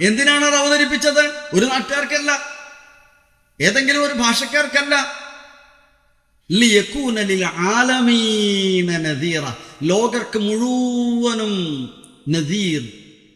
എന്തിനാണ് അത് അവതരിപ്പിച്ചത്? ഒരു നാട്ടുകാർക്കല്ല. ഏതെങ്കിലും ഒരു ഭാഷക്കാർക്കല്ല. ലോകർക്ക് മുഴുവനും നദീർ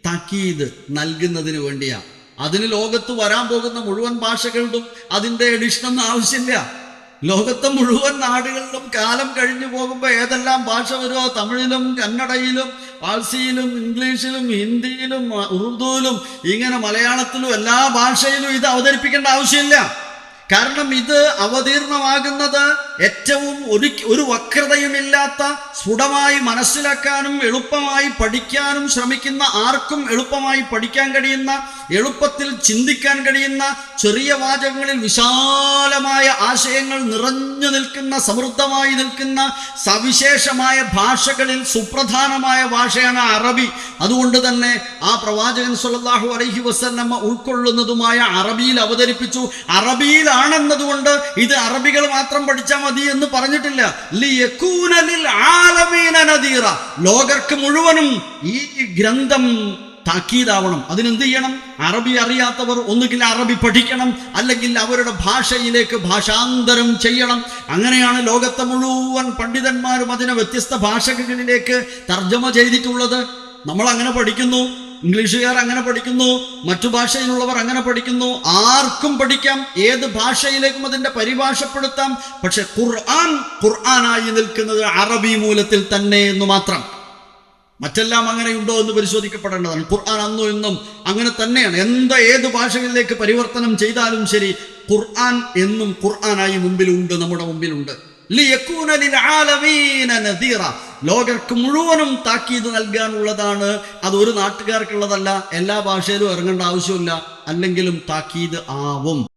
താക്കീത് നൽകുന്നതിന് വേണ്ടിയാ. അതിന് ലോകത്ത് വരാൻ പോകുന്ന മുഴുവൻ ഭാഷകൾക്കും അതിന്റെ എഡിഷനൊന്നും ആവശ്യമില്ല. ലോകത്തെ മുഴുവൻ നാടുകളിലും കാലം കഴിഞ്ഞു പോകുമ്പോൾ ഏതെല്ലാം ഭാഷ വരുമോ തമിഴിലും കന്നഡയിലും പാഴ്സിയിലും ഇംഗ്ലീഷിലും ഹിന്ദിയിലും ഉറുദുവിലും ഇങ്ങനെ മലയാളത്തിലും എല്ലാ ഭാഷയിലും ഇത് അവതരിപ്പിക്കേണ്ട ആവശ്യമില്ല. കാരണം ഇത് അവതീർണമാകുന്നത് ഏറ്റവും ഒരു ഒരു വക്രതയുമില്ലാത്ത സ്ഫുടമായി മനസ്സിലാക്കാനും എളുപ്പമായി പഠിക്കാനും ശ്രമിക്കുന്ന ആർക്കും എളുപ്പമായി പഠിക്കാൻ കഴിയുന്ന എളുപ്പത്തിൽ ചിന്തിക്കാൻ കഴിയുന്ന ചെറിയ വാചകങ്ങളിൽ വിശാലമായ ആശയങ്ങൾ നിറഞ്ഞു നിൽക്കുന്ന സമൃദ്ധമായി നിൽക്കുന്ന സവിശേഷമായ ഭാഷകളിൽ സുപ്രധാനമായ ഭാഷയാണ് അറബി. അതുകൊണ്ട് തന്നെ ആ പ്രവാചകൻ സുല്ലാഹു അലൈഹി വസല്ലമ ഉൾക്കൊള്ളുന്നതുമായ അറബിയിൽ അവതരിപ്പിച്ചു. അറബിയിലാണെന്നതുകൊണ്ട് ഇത് അറബികൾ മാത്രം പഠിച്ചാൽ മതി എന്ന് പറഞ്ഞിട്ടില്ല. നദീറ. ലോകർക്ക് മുഴുവനും ഈ ഗ്രന്ഥം താക്കീതാവണം. അതിനെന്ത് ചെയ്യണം? അറബി അറിയാത്തവർ ഒന്നുകിൽ അറബി പഠിക്കണം അല്ലെങ്കിൽ അവരുടെ ഭാഷയിലേക്ക് ഭാഷാന്തരം ചെയ്യണം. അങ്ങനെയാണ് ലോകത്തെ മുഴുവൻ പണ്ഡിതന്മാരും അതിനെ വ്യത്യസ്ത ഭാഷകളിലേക്ക് തർജമ ചെയ്തിട്ടുള്ളത്. നമ്മൾ അങ്ങനെ പഠിക്കുന്നു. ഇംഗ്ലീഷുകാർ അങ്ങനെ പഠിക്കുന്നു മറ്റു ഭാഷയിലുള്ളവർ അങ്ങനെ പഠിക്കുന്നു. ആർക്കും പഠിക്കാം ഏത് ഭാഷയിലേക്കും അതിന്റെ പരിഭാഷപ്പെടുത്താം. പക്ഷെ ഖുർആൻ ഖുർആനായി നിൽക്കുന്നത് അറബി മൂലത്തിൽ തന്നെ എന്ന് മാത്രം. മറ്റെല്ലാം അങ്ങനെ ഉണ്ടോ എന്ന് പരിശോധിക്കപ്പെടേണ്ടതാണ്. ഖുർആൻ അന്നും ഇന്നും അങ്ങനെ തന്നെയാണ്. എന്താ ഏത് ഭാഷകളിലേക്ക് പരിവർത്തനം ചെയ്താലും ശരി ഖുർആൻ എന്നും ഖുർആനായി മുമ്പിലുണ്ട് നമ്മുടെ മുമ്പിലുണ്ട്. ലോകർക്ക് മുഴുവനും താക്കീത് നൽകാനുള്ളതാണ്. അത് ഒരു നാട്ടുകാർക്കുള്ളതല്ല. എല്ലാ ഭാഷയിലും ഇറങ്ങേണ്ട ആവശ്യമില്ല. അല്ലെങ്കിലും താക്കീത് ആവും.